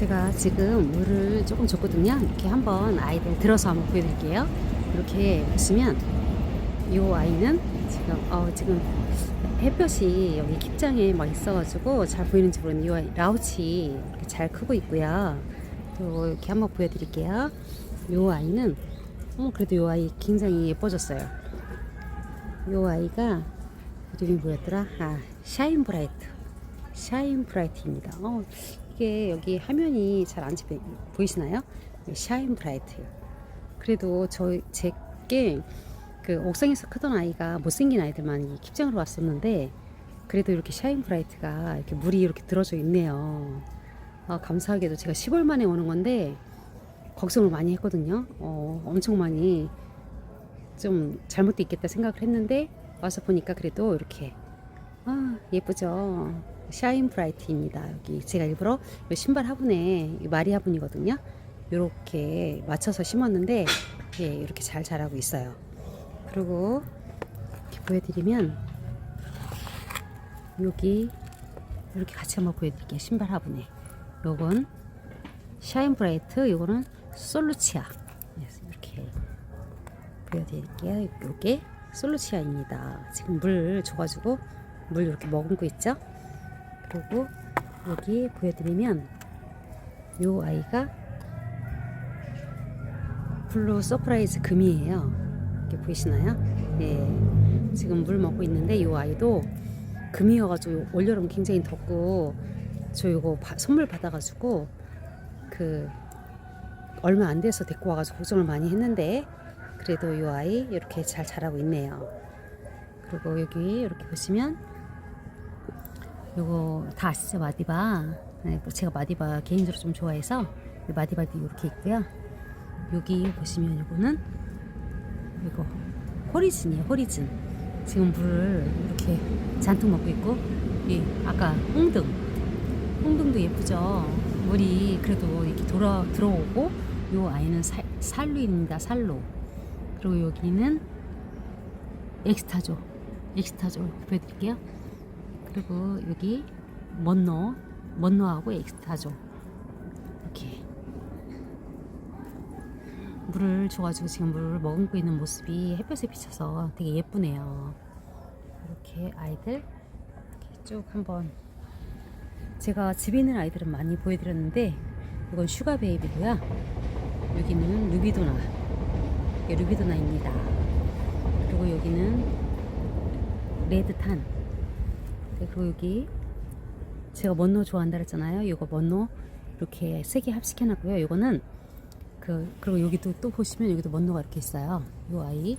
제가 지금 물을 조금 줬거든요. 이렇게 한번 아이들 들어서 한번 보여드릴게요. 이렇게 보시면 이 아이는 지금 어 지금 햇볕이 여기 깃장에 막 있어가지고 잘 보이는지 모르겠는데 이 라우치 이렇게 잘 크고 있고요. 또 이렇게 한번 보여드릴게요. 이 아이는 어 그래도 이 아이 굉장히 예뻐졌어요. 이 아이가 이름이 뭐였더라? 아 샤인 브라이트. 샤인 브라이트입니다. 어, 이게 여기 화면이 잘 안 보이시나요? 샤인 브라이트. 그래도 저 제게 그 옥상에서 크던 아이가 못생긴 아이들만 이 킵장으로 왔었는데 그래도 이렇게 샤인 브라이트가 이렇게 물이 이렇게 들어져 있네요. 아, 감사하게도 제가 10월 만에 오는 건데 걱정을 많이 했거든요. 어, 엄청 많이 좀 잘못돼 있겠다 생각을 했는데 와서 보니까 그래도 이렇게 아 예쁘죠. 샤인 브라이트입니다. 여기 제가 일부러 이 신발 화분에 이 마리 화분이거든요. 이렇게 맞춰서 심었는데 예, 이렇게 잘 자라고 있어요. 그리고 이렇게 보여드리면 여기 이렇게 같이 한번 보여드릴게요. 신발 화분에 요건 샤인 브라이트, 요거는 솔루치아 네, 이렇게 보여드릴게요. 요게 솔루치아입니다. 지금 물 줘가지고 물 이렇게 머금고 있죠. 그리고 여기 보여드리면 요 아이가 블루 서프라이즈 금이에요. 이렇게 보이시나요? 예. 지금 물 먹고 있는데 요 아이도 금이어가지고 올여름 굉장히 덥고 저 이거 바- 선물 받아가지고 그 얼마 안 돼서 데리고 와가지고 걱정을 많이 했는데 그래도 이 아이 이렇게 잘 자라고 있네요. 그리고 여기 이렇게 보시면 요거 다 아시죠? 마디바? 네, 제가 마디바 개인적으로 좀 좋아해서 이 마디바도 이렇게 있고요. 여기 보시면 요거는 이거 호리진이에요 호리진. 지금 물을 이렇게 잔뜩 먹고 있고 이 아까 홍등. 홍등도 예쁘죠? 물이 그래도 이렇게 돌아 들어오고 요 아이는 살, 살루입니다 살루 그리고 여기는 엑스타조. 엑스타조 보여드릴게요 그리고 여기 먼노 먼노하고 엑스타조 이렇게. 물을 줘가지고 지금 물을 머금고 있는 모습이 햇볕에 비쳐서 되게 예쁘네요. 이렇게 아이들 이렇게 쭉 한번 제가 집에 있는 아이들은 많이 보여드렸는데 이건 슈가 베이비고요. 여기는 루비도나 루비도나입니다. 그리고 여기는 레드탄. 네, 그리고 여기 제가 먼노 좋아한다 그랬잖아요. 이거 먼노 이렇게 세 개 합식해 놨고요. 이거는 그 그리고 여기도 또 보시면 여기도 먼노가 이렇게 있어요. 이 아이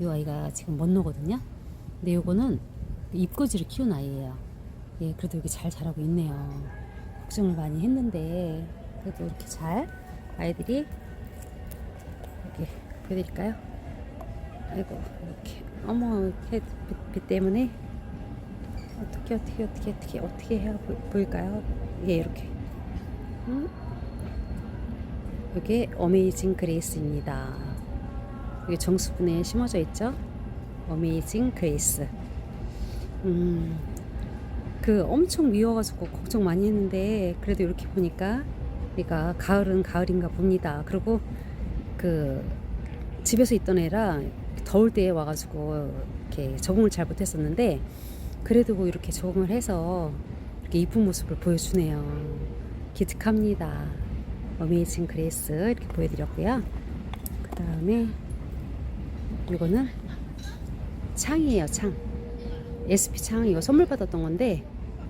이 아이가 지금 먼노거든요. 근데 요거는 입꼬지를 키운 아이예요. 예 그래도 여기 잘 자라고 있네요. 걱정을 많이 했는데 그래도 이렇게 잘 아이들이 이렇게 보여드릴까요? 아이고 이렇게. 어머 빛, 빛 때문에 어떻게 어떻게 어떻게 어떻게 어떻게 해야 보, 보일까요 예 이렇게 음? 이게 어메이징 그레이스입니다. 이게 정수분에 심어져 있죠? 어메이징 그레이스. 음, 그 엄청 미워가지고 걱정 많이 했는데 그래도 이렇게 보니까 얘가 가을은 가을인가 봅니다. 그리고 그 집에서 있던 애라 더울 때에 와가지고 이렇게 적응을 잘 못했었는데 그래도 이렇게 적응을 해서 이렇게 이쁜 모습을 보여주네요. 기특합니다. 어메이징 그레이스 이렇게 보여드렸고요. 그 다음에 이거는 창이에요, 창. SP 창 이거 선물 받았던 건데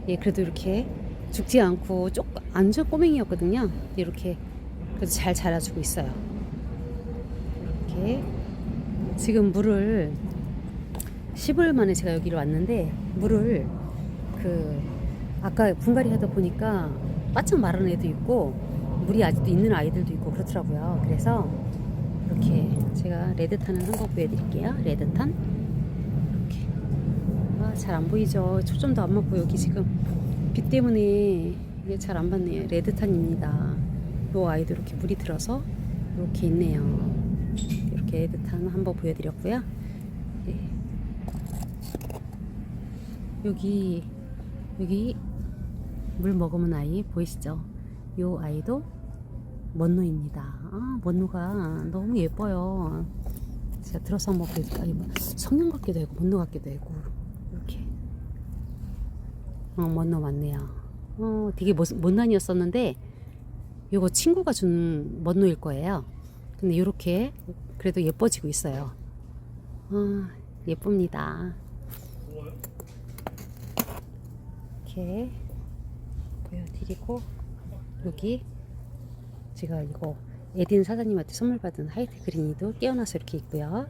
예, 그래도 이렇게 죽지 않고 쪽 완전 꼬맹이였거든요. 이렇게 그래도 잘 자라주고 있어요. 이렇게 지금 물을 10월 만에 제가 여기를 왔는데 물을 그 아까 분갈이 하다 보니까 바짝 마른 애도 있고 물이 아직도 있는 아이들도 있고 그렇더라고요. 그래서 이렇게 제가 레드탄을 한거 보여드릴게요. 레드탄 이렇게 아, 잘 안 보이죠. 초점도 안 맞고 여기 지금 빛 때문에 이게 잘 안 봤네요. 레드탄입니다. 요 아이도 이렇게 물이 들어서 이렇게 있네요. 이렇게 레드탄 한번 보여드렸고요. 예. 여기 여기 물 머금은 아이 보이시죠? 요 아이도 먼노입니다. 아, 먼노가 너무 예뻐요. 제가 들어서 한번 보여드릴까요? 이거 성형 같기도 하고, 먼노 같기도 하고, 이렇게. 어, 먼노 맞네요. 어, 되게 못, 못난이었었는데, 요거 친구가 준 먼노일 거예요. 근데 요렇게, 그래도 예뻐지고 있어요. 아, 예쁩니다. 이렇게 보여드리고, 여기 제가 이거 에딘 사장님한테 선물 받은 하이트 그린이도 깨어나서 이렇게 있고요.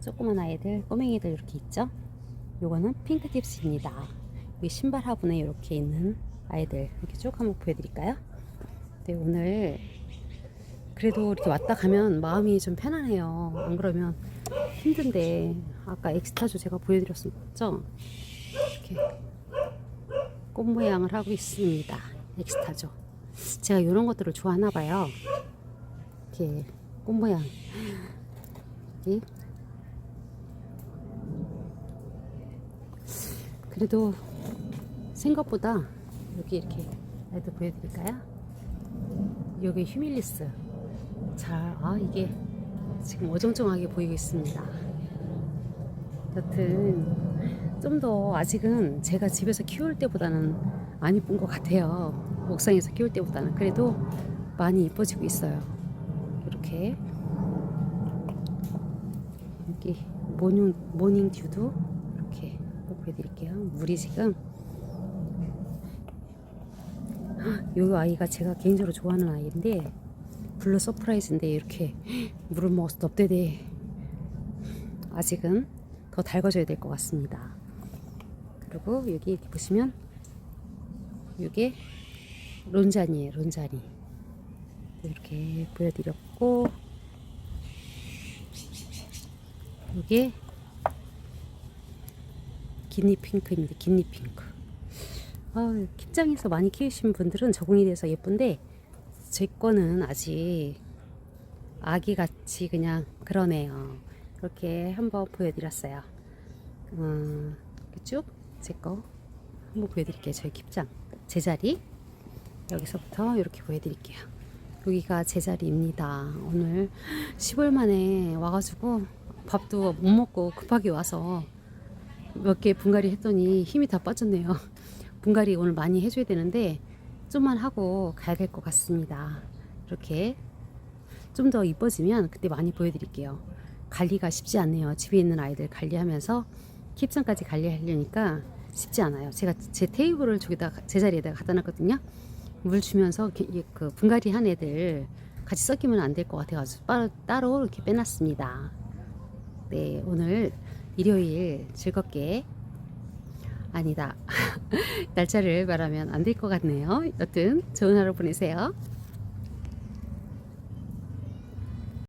조그만 아이들, 꼬맹이들 이렇게 있죠? 요거는 핑크 팁스입니다. 여기 신발 화분에 이렇게 있는 아이들 이렇게 쭉 한번 보여드릴까요? 네, 오늘 그래도 이렇게 왔다 가면 마음이 좀 편안해요. 안 그러면 힘든데 아까 엑스타조 제가 보여드렸었죠? 이렇게 꽃 모양을 하고 있습니다. 엑스타조. 제가 이런 것들을 좋아하나 봐요. 이렇게 꽃 모양. 여기. 그래도 생각보다 여기 이렇게 아이도 보여드릴까요? 여기 휴밀리스. 잘, 아, 이게 지금 어정쩡하게 보이고 있습니다. 여튼 좀 더 아직은 제가 집에서 키울 때보다는 안 이쁜 것 같아요. 옥상에서 키울 때보다는 그래도 많이 이뻐지고 있어요. 이렇게 여기 모닝 모닝 듀도 이렇게 보여드릴게요. 물이 지금 이 아이가 제가 개인적으로 좋아하는 아이인데 블루 서프라이즈인데 이렇게 물을 먹어서 넙대대 아직은 더 달궈져야 될 것 같습니다. 그리고 여기 이렇게 보시면 이게 론잔이에요, 론잔이. 이렇게 보여드렸고 이게 기니핑크입니다. 기니핑크. 아, kit장에서 많이 키우신 분들은 적응이 돼서 예쁜데 제 거는 아직 아기 같이 그냥 그러네요. 이렇게 한번 보여드렸어요. 음, 쭉 제 거 한번 보여드릴게요. 저희 킵장 제자리 여기서부터 이렇게 보여드릴게요. 여기가 제자리입니다. 오늘 10월 만에 와가지고 밥도 못 먹고 급하게 와서 몇 개 분갈이 했더니 힘이 다 빠졌네요. 분갈이 오늘 많이 해줘야 되는데 좀만 하고 가야 될 것 같습니다. 이렇게 좀 더 이뻐지면 그때 많이 보여드릴게요. 관리가 쉽지 않네요. 집에 있는 아이들 관리하면서 킵상까지 관리하려니까 쉽지 않아요. 제가 제 테이블을 저기다 제 자리에다 갖다 놨거든요. 물 주면서 그 분갈이 한 애들 같이 섞이면 안 될 것 같아가지고 따로 이렇게 빼놨습니다. 네, 오늘 일요일 즐겁게 아니다. 날짜를 말하면 안 될 것 같네요. 여튼 좋은 하루 보내세요.